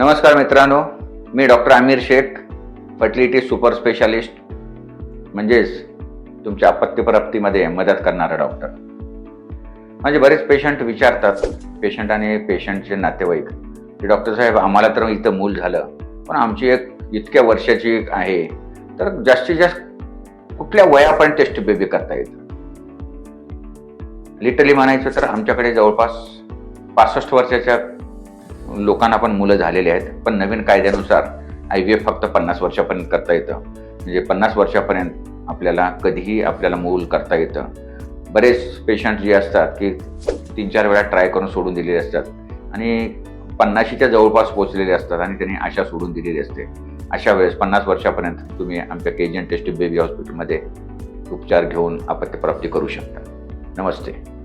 नमस्कार मित्रांनो मी doctor Aamir Shaikh fertility super specialist म्हणजेच तुमच्या आपत्तीप्राप्तीमध्ये मदत करणारा डॉक्टर. म्हणजे बरेच पेशंट विचारतात पेशंट आणि पेशंटचे नातेवाईक की डॉक्टर साहेब आम्हाला तर इथं मूल झालं पण आमची एक इतक्या वर्षाची एक आहे तर जास्तीत जास्त कुठल्या वयापर्यंत टेस्ट बेबी करता येतं? लिटरली म्हणायचं तर आमच्याकडे जवळपास पासष्ट वर्षाच्या लोकांना पण मुलं झालेली आहेत पण नवीन कायद्यानुसार आय व्ही एफ फक्त पन्नास वर्षापर्यंत करता येतं. म्हणजे पन्नास वर्षापर्यंत आपल्याला कधीही आपल्याला मूल करता येतं. बरेच पेशंट जे असतात की तीन चार वेळा ट्राय करून सोडून दिलेले असतात आणि पन्नाशीच्या जवळपास पोहोचलेले असतात आणि त्यांनी आशा सोडून दिलेली असते. अशा वेळेस पन्नास वर्षापर्यंत तुम्ही आमच्या केजन टेस्टिव्ह बेबी हॉस्पिटलमध्ये उपचार घेऊन आपत्तीप्राप्ती करू शकता. नमस्ते.